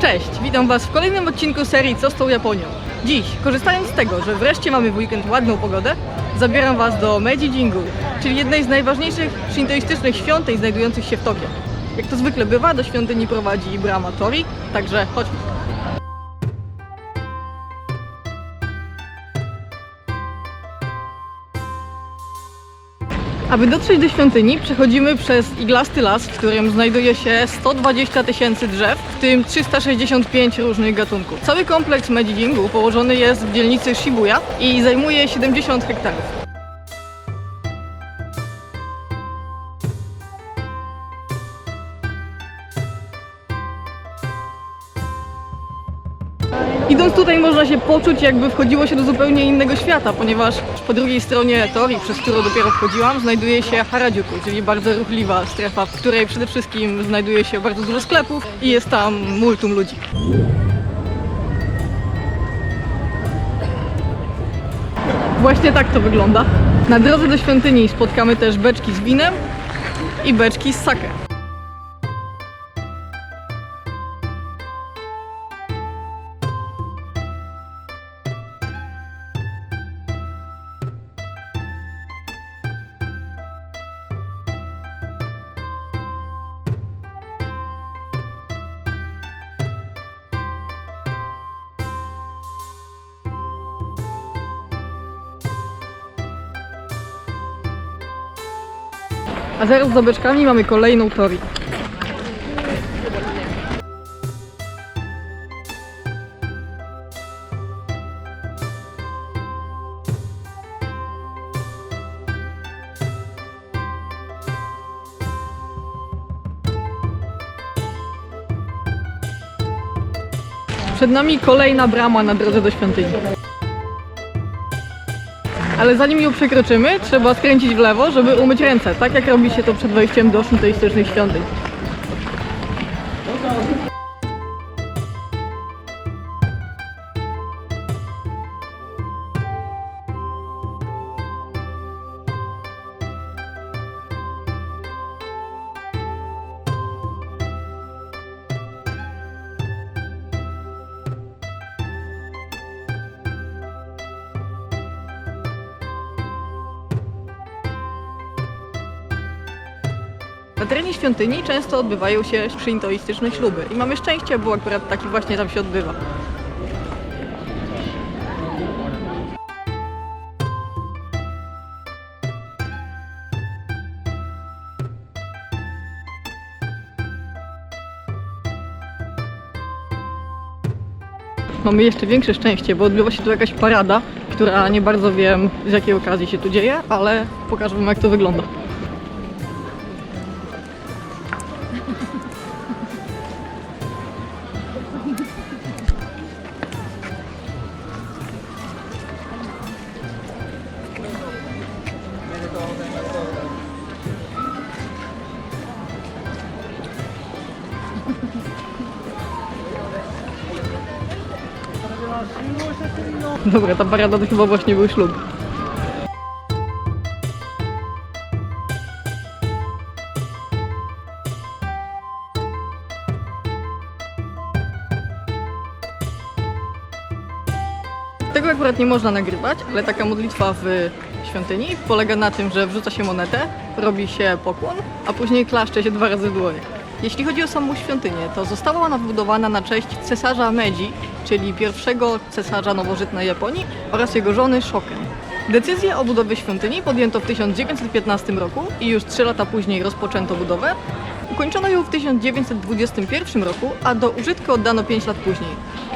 Cześć, witam Was w kolejnym odcinku serii Co z tą Japonią. Dziś, korzystając z tego, że wreszcie mamy w weekend ładną pogodę, zabieram Was do Meiji Jingu, czyli jednej z najważniejszych shintoistycznych świątyń znajdujących się w Tokio. Jak to zwykle bywa, do świątyni prowadzi Brahma Tori, także chodźmy. Aby dotrzeć do świątyni, przechodzimy przez iglasty las, w którym znajduje się 120 tysięcy drzew, w tym 365 różnych gatunków. Cały kompleks Meijingu położony jest w dzielnicy Shibuya i zajmuje 70 hektarów. Idąc tutaj można się poczuć, jakby wchodziło się do zupełnie innego świata, ponieważ po drugiej stronie torii, przez którą dopiero wchodziłam, znajduje się Harajuku, czyli bardzo ruchliwa strefa, w której przede wszystkim znajduje się bardzo dużo sklepów i jest tam multum ludzi. Właśnie tak to wygląda. Na drodze do świątyni spotkamy też beczki z winem i beczki z sake. A zaraz za beczkami mamy kolejną torię. Przed nami kolejna brama na drodze do świątyni. Ale zanim ją przekroczymy, trzeba skręcić w lewo, żeby umyć ręce, tak jak robi się to przed wejściem do szintoistycznych świątyń. Na terenie świątyni często odbywają się szintoistyczne śluby i mamy szczęście, bo akurat taki właśnie tam się odbywa. Mamy jeszcze większe szczęście, bo odbywa się tu jakaś parada, która nie bardzo wiem z jakiej okazji się tu dzieje, ale pokażę wam jak to wygląda. Dobra, ta parada to chyba właśnie był ślub. Tego akurat nie można nagrywać, ale taka modlitwa w świątyni polega na tym, że wrzuca się monetę, robi się pokłon, a później klaszcze się dwa razy w. Jeśli chodzi o samą świątynię, to została ona wybudowana na cześć cesarza Meiji, czyli pierwszego cesarza nowożytnej Japonii oraz jego żony Shoken. Decyzję o budowie świątyni podjęto w 1915 roku i już trzy lata później rozpoczęto budowę. Ukończono ją w 1921 roku, a do użytku oddano 5 lat później.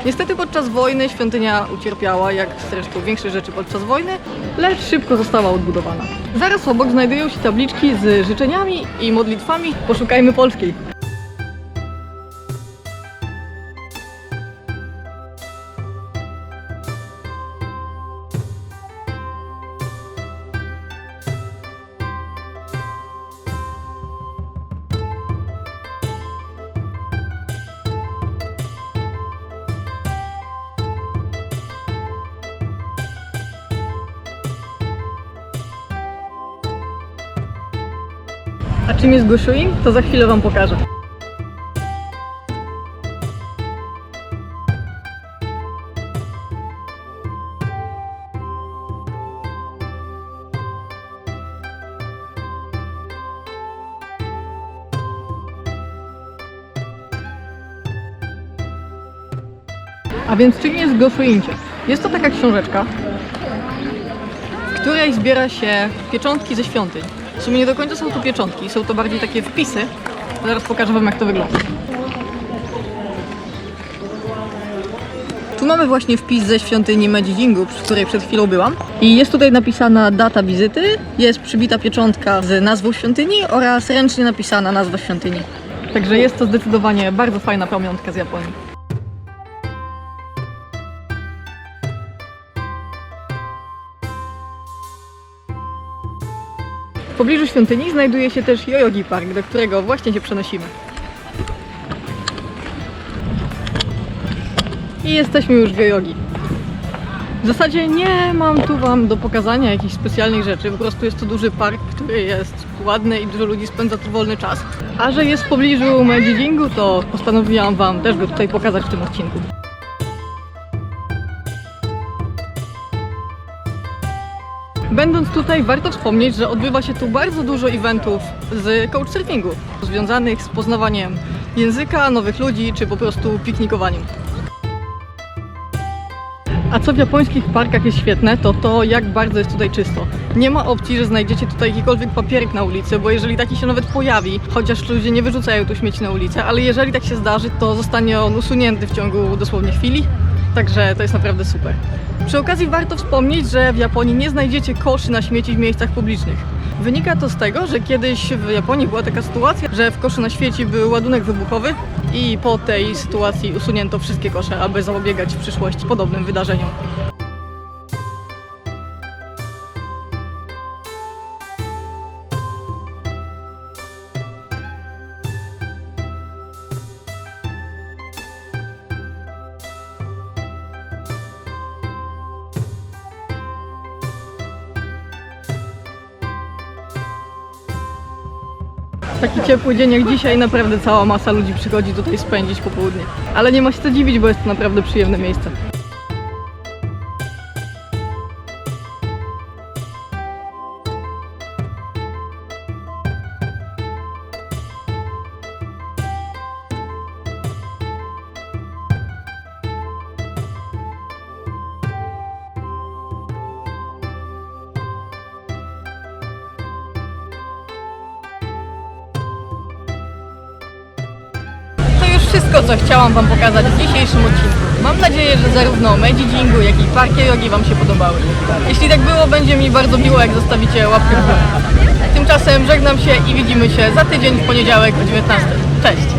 Niestety podczas wojny świątynia ucierpiała, jak zresztą większość rzeczy podczas wojny, lecz szybko została odbudowana. Zaraz obok znajdują się tabliczki z życzeniami i modlitwami. Poszukajmy polskiej. A czym jest Gushuin, to za chwilę Wam pokażę. A więc czym jest Goszuincie? Jest to taka książeczka, w której zbiera się pieczątki ze świątyń. W sumie nie do końca są to pieczątki, są to bardziej takie wpisy. Zaraz pokażę Wam, jak to wygląda. Tu mamy właśnie wpis ze świątyni Medzidingu, przy której przed chwilą byłam. I jest tutaj napisana data wizyty, jest przybita pieczątka z nazwą świątyni oraz ręcznie napisana nazwa świątyni. Także jest to zdecydowanie bardzo fajna pamiątka z Japonii. Pobliżu świątyni znajduje się też Yoyogi Park, do którego właśnie się przenosimy. I jesteśmy już w Yoyogi. W zasadzie nie mam tu Wam do pokazania jakichś specjalnych rzeczy, po prostu jest to duży park, który jest ładny i dużo ludzi spędza tu wolny czas. A że jest w pobliżu Medzidingu, to postanowiłam Wam też go tutaj pokazać w tym odcinku. Będąc tutaj, warto wspomnieć, że odbywa się tu bardzo dużo eventów z couchsurfingu, związanych z poznawaniem języka, nowych ludzi, czy po prostu piknikowaniem. A co w japońskich parkach jest świetne, to to, jak bardzo jest tutaj czysto. Nie ma opcji, że znajdziecie tutaj jakikolwiek papierek na ulicy, bo jeżeli taki się nawet pojawi, chociaż ludzie nie wyrzucają tu śmieci na ulicę, ale jeżeli tak się zdarzy, to zostanie on usunięty w ciągu dosłownie chwili. Także to jest naprawdę super. Przy okazji warto wspomnieć, że w Japonii nie znajdziecie koszy na śmieci w miejscach publicznych. Wynika to z tego, że kiedyś w Japonii była taka sytuacja, że w koszu na świeci był ładunek wybuchowy i po tej sytuacji usunięto wszystkie kosze, aby zapobiegać w przyszłości podobnym wydarzeniom. Taki ciepły dzień jak dzisiaj, naprawdę cała masa ludzi przychodzi tutaj spędzić popołudnie. Ale nie ma się co dziwić, bo jest to naprawdę przyjemne miejsce. Wszystko, co chciałam Wam pokazać w dzisiejszym odcinku. Mam nadzieję, że zarówno Medzidingu, jak i Parkie Jogi Wam się podobały. Jeśli tak było, będzie mi bardzo miło, jak zostawicie łapkę w górę. Tymczasem żegnam się i widzimy się za tydzień w poniedziałek o 19. Cześć!